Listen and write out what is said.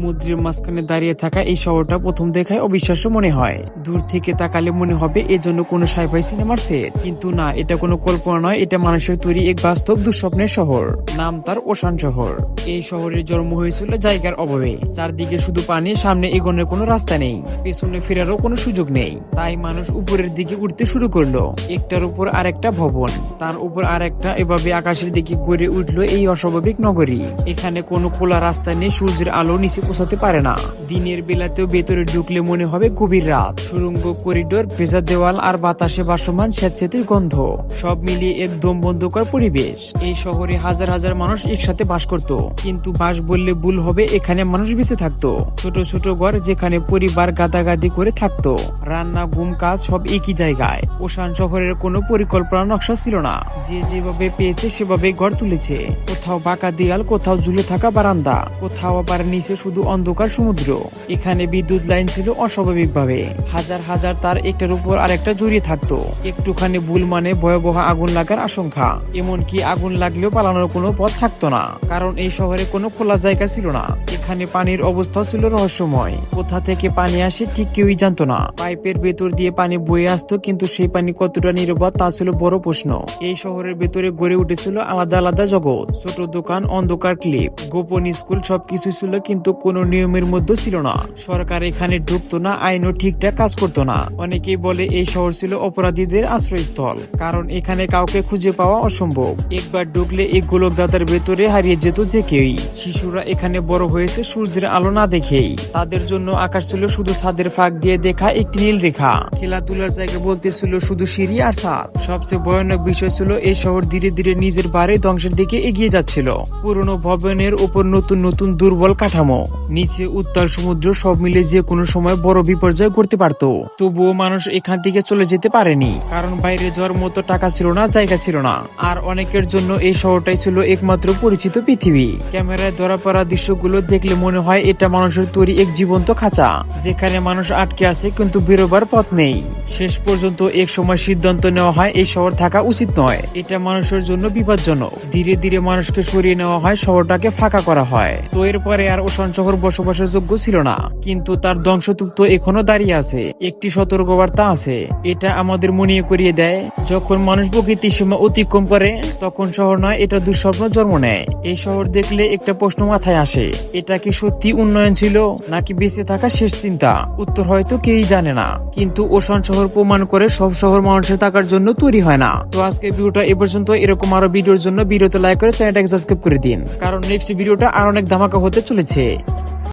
সমুদ্রের মাঝখানে দাঁড়িয়ে থাকা এই শহরটা প্রথম দেখায় অবিশ্বাস্য মনে হয়। দূর থেকে তাকালে মনে হবে এজন্য কোনো সাইফাই সিনেমার সেট। কিন্তু না, এটা কোনো কল্পনা নয়, এটা মানুষের তৈরি এক বাস্তব দুঃস্বপ্নের শহর। নাম তার ওশান শহর। এই শহরের জন্ম হয়েছিল জায়গার অভাবে। চারদিকে শুধু পানি, সামনে এগোনোর কোনো রাস্তা নেই। পেছনে ফেরারও কোনো সুযোগ নেই। তাই মানুষ উপরের দিকে উঠতে শুরু করল। একটার উপর আরেকটা ভবন। তার উপর আরেকটা এভাবে আকাশের দিকে গড়ে উঠল এই অস্বাভাবিক নগরী। এখানে কোনো খোলা রাস্তা নেই, সূর্যের আলো নিচে পৌঁছাতে পারে না। দিনের বেলাতেও ভেতরে ঢুকলে মনে হবে গভীর রাত। সুরঙ্গ করিডোর ভেজা দেওয়াল আর বাতাসে বাসমান স্বেচ্ছাতের গন্ধ। সব মিলিয়ে একদম বন্ধকর পরিবেশ। এই শহরে হাজার হাজার মানুষ একসাথে বাস করত। কিন্তু বাস বললে ভুল হবে, এখানে মানুষ বেঁচে থাকতো। ছোট ছোট ঘর যেখানে পরিবার গাদাগাদি করে থাকতো। রান্না, ঘুম, কাজ সব একই জায়গায়। ওশান শহরের কোনো পরিকল্পনা নকশা ছিল না। যে যেভাবে পেয়েছে সেভাবে ঘর তুলেছে। কোথাও বাঁকা দেয়াল, কোথাও ঝুলে থাকা বারান্দা। কোথাও আবার নিচে শুধু অন্ধকার সমুদ্র। এখানে বিদ্যুৎ লাইন ছিল অস্বাভাবিকভাবে। হাজার হাজার তার একটার উপর আরেকটা জড়িয়ে থাকতো। একটুখানি ভুল মানে ভয়াবহ আগুন লাগার আশঙ্কা। এমনকি আগুন লাগলেও পালানোর কোনো পথ থাকতো না। কারণ এই শহরে কোনো খোলা জায়গা ছিল না। এখানে পানির অবস্থাও ছিল রহস্যময়। কোথা থেকে পানি আসে ঠিক কেউই জানতো না। পাইপের ভেতর দিয়ে পানি বয়ে আসতো, কিন্তু সেই পানি কতটা নিরাপদ তা ছিল বড় প্রশ্ন। এই শহরের ভেতরে গড়ে উঠেছিল আলাদা আলাদা জগৎ। ছোট দোকান, অন্ধকার ক্লিপ। গোপন স্কুল সবকিছু ছিল, কিন্তু কোনো নিয়মের মধ্যে ছিল না। সরকার এখানে ঢুকতো না, আইনও ঠিকঠাক কাজ করতো না। অনেকেই বলে এই শহর ছিল অপরাধীদের আশ্রয়স্থল, কারণ এখানে কাউকে খুঁজে পাওয়া অসম্ভব। একবার ঢুকলে এই গোলক দাদার ভেতরে হারিয়ে যেত যে কেউই। শিশুরা এখানে বড় হয়েছে সূর্যের আলো না দেখেই। তাদের জন্য আকাশ ছিল শুধু ছাদের ফাঁক দিয়ে দেখা একটি নীল রেখা। খেলাধুলার জায়গা বলতে ছিল শুধু সিঁড়ি আর ছাদ। সবচেয়ে ভয়ানক বিষয় ছিল এই শহর ধীরে ধীরে নিজের বারে ধ্বংসের দিকে এগিয়ে যাচ্ছিল। পুরনো ভবনের উপর নতুন নতুন দুর্বল কাঠামো। নিচে উত্তাল সমুদ্র সব মিলে যে কোনো সময় বড় বিপর্যয় করতে পারত। তবুও মানুষ এখান থেকে চলে যেতে পারেনি, কারণ বাইরে যাওয়ার মতো টাকা ছিল না, জায়গা ছিল না। আর অনেকের জন্য এই শহরটাই ছিল একমাত্র পরিচিত পৃথিবী। ক্যামেরায় ধরা পড়া দৃশ্যগুলো দেখলে মনে হয় এটা মানুষের তৈরি এক জীবন্ত খাঁচা, যেখানে মানুষ আটকে আছে কিন্তু বেরোবার পথ নেই। শেষ পর্যন্ত এক সময় সিদ্ধান্ত নেওয়া হয় এই শহর থাকা উচিত নয়। এটা মানুষের জন্য বিপজ্জনক। ধীরে ধীরে মানুষকে সরিয়ে নেওয়া হয় শহরটাকে ফাঁকা করা হয়। তো এরপরে আর ওশান শহর বসবাসের যোগ্য ছিল না। কিন্তু তার ধ্বংসতুপ্ত এখনও দাঁড়িয়ে আছে। একটি সতর্কবার্তা আছে। এটা আমাদের মনে করিয়ে দেয়, যখন মানুষ প্রকৃতির সীমা অতিক্রম করে, তখন শহর নয়, এটা দুঃস্বপ্ন জন্ম নেয়। এই শহর দেখলে একটা প্রশ্ন মাথায় আসে, এটা কি সত্যি উন্নয়ন ছিল, নাকি বেঁচে থাকা শেষ চিন্তা? উত্তর হয়তো কেউই জানে না। কিন্তু ওশান শহর প্রমাণ করে সব শহর মানুষের থাকার জন্য তৈরি হয় না। তো আজকে ভিডিওটা এ পর্যন্ত। এরকম আরও ভিডিওর জন্য ভিডিওতে লাইক করে চ্যানেলটাকে সাবস্ক্রাইব করে দিন। কারণ নেক্সট ভিডিওটা আর অনেক ধামাকা হতে চলেছে।